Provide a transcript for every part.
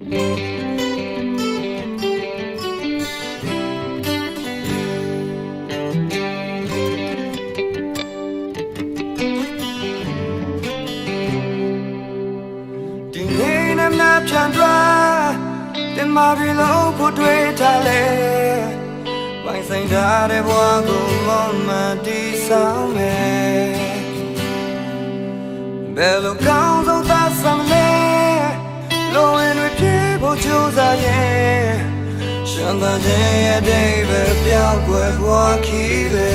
ဒီနေ့နဲ့မပြန်သွားတင်မာရီလုံးကိုတွေ့ထားလေပိုင်ဆိုင်ထားတဲ့ဘဝကိုမမတီးဆောင်မယ်ဘယ်လိုကောင်း ပြေဖို့ကြိုးစားရဲ့ရှမ်းသတဲ့ရဲ့ဒိဗ်ပဲပြောင်းကွယ်ဘဝခီးလေ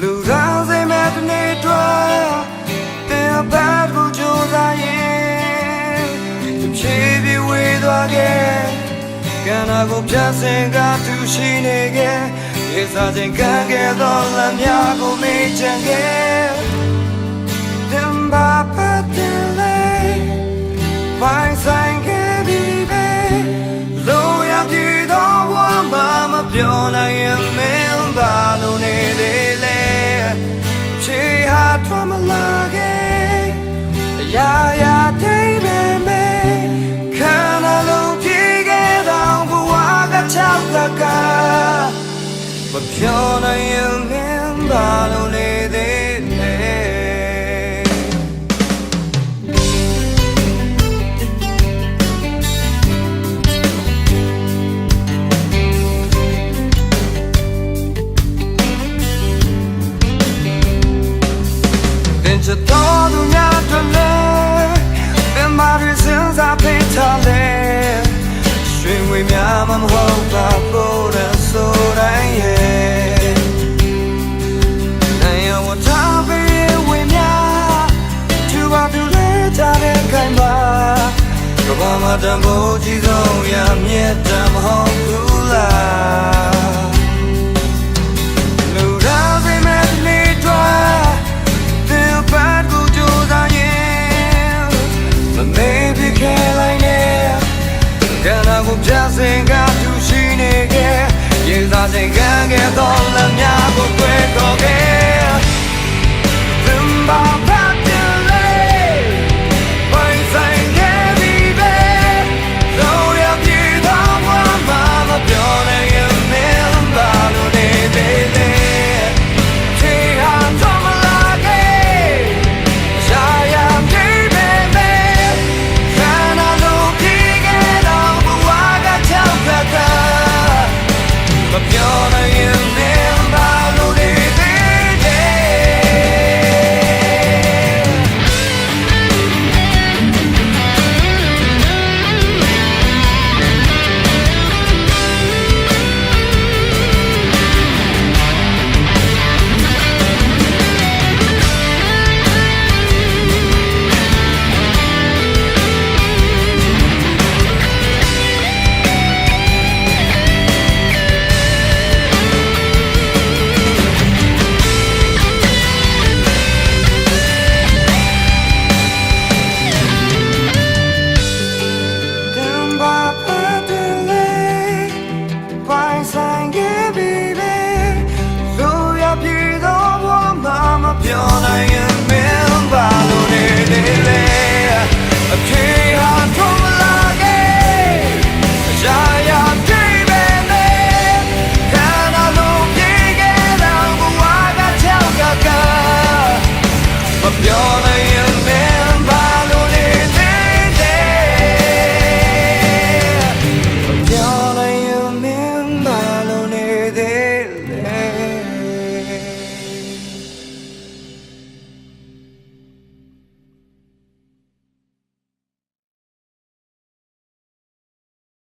လူရောင်စိတ်မဲ့တနေ့တော့တင်ဘတ်ကိုကြိုးစားရင်ချေပြီးဝေးသွားခဲ့ကန္နာကိုပြဆင်ကသူရှိနေခဲ့ရေစားခြင်းကံခဲ့သောလမ်းများကိုမေ့ချင်ခဲ့ မ်းမလာခဲ့အရာရာတိတ်ပဲမဲခံရလို့ပြေခဲ့တော့ဘဝကချောက်ကကမပြောနိုင်ရင်မင်း များမမဟုတ်ပါဘူးတဲ့ဆိုတိုင်းရဲ့နိုင်ရဝထားပေးဝေများသူပါသူလဲကြတဲ့ခိုင်ပါကဘာမတန်ဖို့ကြီးဆုံးရမြတ်တမဟုတ်ဘူးလားလူရောင်စိတ်မဲ့ဒီနေ့တော့တင်ပတ်ကိုကြိုးစားရင်မမေ့ပြခဲလိုက်နဲ့ကံနာကိုပြစင်ကသူရှိနေခဲ့ ရေစားစိတ်ကံခဲ့တော့လမ်းများကိုတွေ့တော့ခဲ့သင်ပါ of your